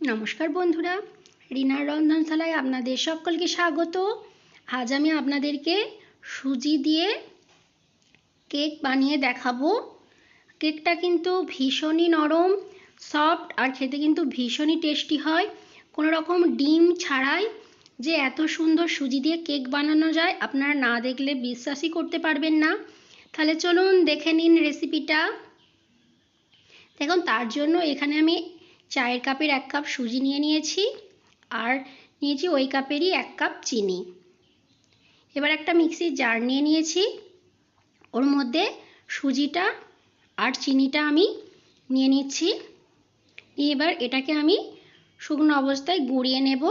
নমস্কার বন্ধুরা, রিনার রন্ধনশালায় আপনাদের সকলকে স্বাগত। আজ আমি আপনাদেরকে সুজি দিয়ে কেক বানিয়ে দেখাবো। কেকটা কিন্তু ভীষণই নরম, সফট আর খেতে কিন্তু ভীষণই টেস্টি হয়। কোনো রকম ডিম ছাড়াই যে এত সুন্দর সুজি দিয়ে কেক বানানো যায়, আপনারা না দেখলে বিশ্বাসই করতে পারবেন না। তাহলে চলুন দেখে নিন রেসিপিটা দেখুন, তার জন্য এখানে আমি চায়ের কাপের এক কাপ সুজি নিয়ে নিয়েছি আর নিয়েছি ওই কাপেরই এক কাপ চিনি। এবার একটা মিক্সির জার নিয়ে নিয়েছি। ওর মধ্যে সুজিটা আর চিনিটা আমি নিয়ে নিচ্ছি। এবার এটাকে আমি শুকনো অবস্থায় গুঁড়িয়ে নেব।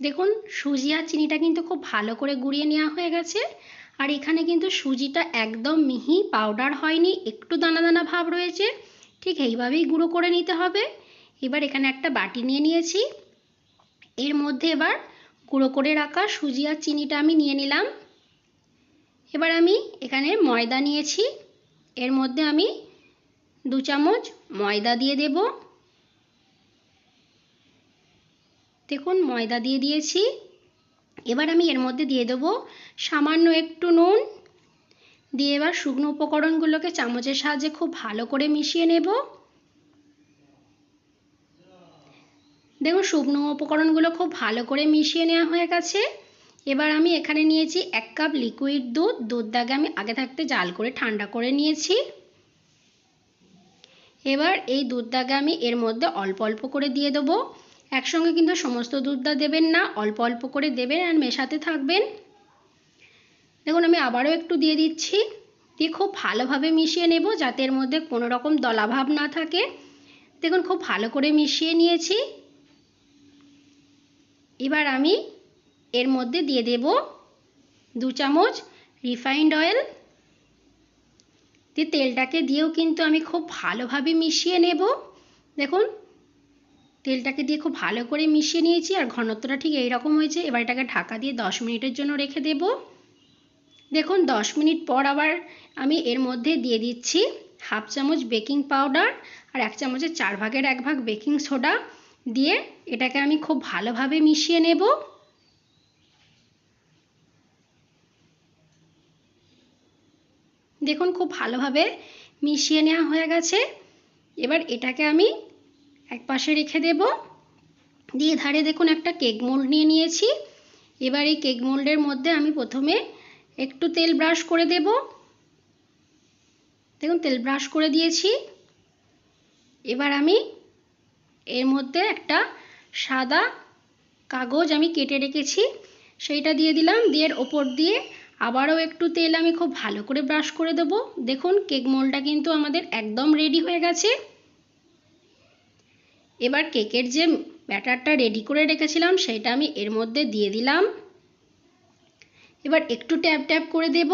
দেখুন, সুজি আর চিনিটা কিন্তু খুব ভালো করে গুঁড়িয়ে নেওয়া হয়ে গেছে। আর এখানে কিন্তু সুজিটা একদম মিহি পাউডার হয়নি, একটু দানা দানা ভাব রয়েছে। ঠিক এইভাবেই গুঁড়ো করে নিতে হবে। এবার এখানে একটা বাটি নিয়ে নিয়েছি। এর মধ্যে এবার গুঁড়ো করে রাখা সুজি আর চিনিটা আমি নিয়ে নিলাম। এবার আমি এখানে ময়দা নিয়েছি। এর মধ্যে আমি দু চামচ ময়দা দিয়ে দেব। দেখুন, ময়দা দিয়ে দিয়েছি। এবার আমি এর মধ্যে দিয়ে দেবো সামান্য একটু নুন। দিয়ে এবার শুকনো উপকরণগুলোকে চামচের সাহায্যে খুব ভালো করে মিশিয়ে নেব। দেখুন, শুকনো উপকরণগুলো খুব ভালো করে মিশিয়ে নেওয়া হয়ে গেছে। এবার আমি এখানে নিয়েছি এক কাপ লিকুইড দুধ। দুধটাকে আমি আগে থাকতে জাল করে ঠান্ডা করে নিয়েছি। এবার এই দুধটাকে আমি এর মধ্যে অল্প অল্প করে দিয়ে দেবো। একসঙ্গে কিন্তু সমস্ত দুধটা দেবেন না, অল্প অল্প করে দেবেন আর মেশাতে থাকবেন। দেখুন, আমি আবারও একটু দিয়ে দিচ্ছি। দিয়ে খুব ভালোভাবে মিশিয়ে নেব যাতে এর মধ্যে কোনো রকম দলাভাব না থাকে। দেখুন, খুব ভালো করে মিশিয়ে নিয়েছি। এবার আমি এর মধ্যে দিয়ে দেব দু চামচ রিফাইন্ড অয়েল। দিয়ে তেলটাকে দিয়েও কিন্তু আমি খুব ভালোভাবে মিশিয়ে নেব। দেখুন, তেলটাকে দিয়ে খুব ভালো করে মিশিয়ে নিয়েছি আর ঘনত্বটা ঠিক এইরকম হয়েছে। এবার এটাকে ঢাকা দিয়ে দশ মিনিটের জন্য রেখে দেব। দেখুন, দশ মিনিট পর আবার আমি এর মধ্যে দিয়ে দিচ্ছি হাফ চামচ বেকিং পাউডার আর এক চামচের চার ভাগের এক ভাগ বেকিং সোডা দিয়ে এটাকে আমি খুব ভালোভাবে মিশিয়ে নেব। দেখুন, খুব ভালোভাবে মিশিয়ে নেওয়া হয়ে গেছে। এবার এটাকে আমি এক পাশে রেখে দেব। দিয়ে ধারে দেখুন, একটা কেক মোল্ড নিয়ে নিয়েছি। এবার এই কেক মোল্ডের মধ্যে আমি প্রথমে একটু তেল ব্রাশ করে দেব। দেখুন, তেল ব্রাশ করে দিয়েছি। এবার আমি এর মধ্যে একটা সাদা কাগজ আমি কেটে রেখেছি। সেইটা দিয়ে দিলাম, দিয়ে ওপর দিয়ে আবারও একটু তেল আমি খুব ভালো করে ব্রাশ করে দেব। দেখুন, কেক মোলটা কিন্তু আমাদের একদম রেডি হয়ে গেছে। এবার কেকের যে ব্যাটারটা রেডি করে রেখেছিলাম সেটা আমি এর মধ্যে দিয়ে দিলাম। এবার একটু ট্যাপ ট্যাপ করে দেব।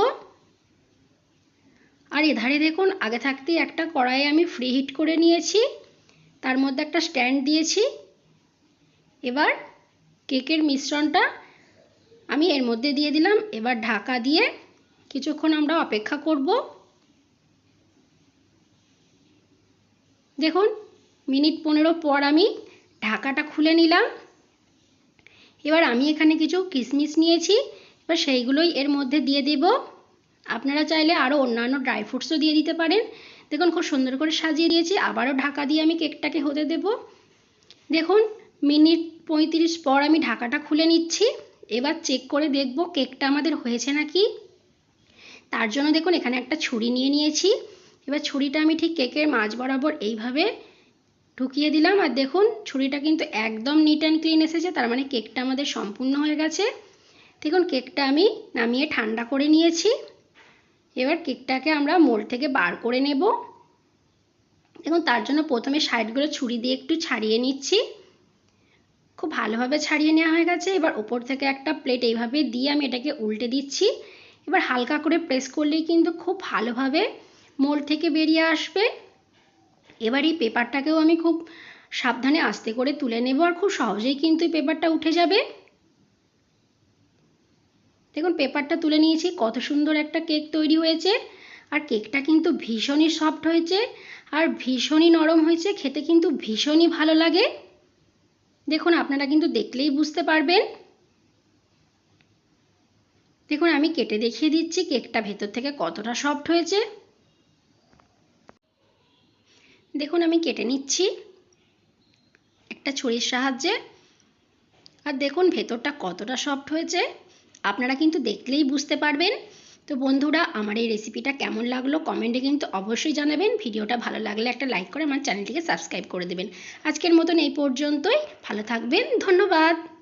আর এধারে দেখুন, আগে থাকতেই একটা কড়াইয়ে আমি ফ্রি হিট করে নিয়েছি। তার মধ্যে একটা স্ট্যান্ড দিয়েছি। এবার কেকের মিশ্রণটা আমি এর মধ্যে দিয়ে দিলাম। এবার ঢাকা দিয়ে কিছুক্ষণ আমরা অপেক্ষা করব। দেখুন, মিনিট পনেরো পর আমি ঢাকাটা খুলে নিলাম। এবার আমি এখানে কিছু কিশমিশ নিয়েছি। এবার সেইগুলোই এর মধ্যে দিয়ে দেব। আপনারা চাইলে আরও অন্যান্য ড্রাই ফ্রুটসও দিয়ে দিতে পারেন। দেখুন খুব সুন্দর করে সাজিয়ে দিয়েছি। আবারও ঢাকা দিয়ে আমি কেকটাকে হতে দেব। দেখুন, মিনিট পঁয়ত্রিশ পর আমি ঢাকাটা খুলে নিচ্ছি। এবার চেক করে দেখব কেকটা আমাদের হয়েছে নাকি। তার জন্য দেখুন, এখানে একটা ছুরি নিয়ে নিয়েছি। এবার ছুরিটা আমি ঠিক কেকের মাঝ বরাবর এইভাবে ঢুকিয়ে দিলাম। আর দেখুন, ছুরিটা কিন্তু একদম নিট অ্যান্ড ক্লিন এসেছে। তার মানে কেকটা আমাদের সম্পূর্ণ হয়ে গেছে। দেখুন, কেকটা আমি নামিয়ে ঠান্ডা করে নিয়েছি। এবার কেকটাকে আমরা মোল্ড থেকে বার করে নেব। দেখুন, তার জন্য প্রথমে সাইডগুলো ছুরি দিয়ে একটু ছাড়িয়ে নিচ্ছি। খুব ভালোভাবে ছাড়িয়ে নেওয়া হয়ে গেছে। এবার ওপর থেকে একটা প্লেট এইভাবে দিয়ে আমি এটাকে উল্টে দিচ্ছি। এবার হালকা করে প্রেস করলেই কিন্তু খুব ভালোভাবে মোল্ড থেকে বেরিয়ে আসবে। এবার এই পেপারটাকেও আমি খুব সাবধানে আস্তে করে তুলে নেব আর খুব সহজেই কিন্তু এই পেপারটা উঠে যাবে। দেখুন, পেপারটা তুলে নিয়েছি, কত সুন্দর একটা কেক তৈরি হয়েছে। আর কেকটা কিন্তু ভীষণই সফট হয়েছে, আর ভীষণই নরম হয়েছে, খেতে কিন্তু ভীষণই ভালো লাগে। দেখুন, আপনারা কিন্তু দেখলেই বুঝতে পারবেন। দেখুন, আমি কেটে দেখিয়ে দিচ্ছি, কেকটা ভেতর থেকে কতটা সফট হয়েছে। দেখুন, আমি কেটে নিচ্ছি একটা ছুরির সাহায্যে। আর দেখুন, ভেতরটা কতটা সফট হয়েছে। আপনারা কিন্তু দেখলেই বুঝতে পারবেন। তো বন্ধুরা, আমার এই রেসিপিটা কেমন লাগল কমেন্টে কিন্তু অবশ্যই জানাবেন। ভিডিওটা ভালো লাগলে একটা লাইক করে আমার চ্যানেলটিকে সাবস্ক্রাইব করে দেবেন। আজকের মতন এই পর্যন্তই। ভালো থাকবেন। ধন্যবাদ।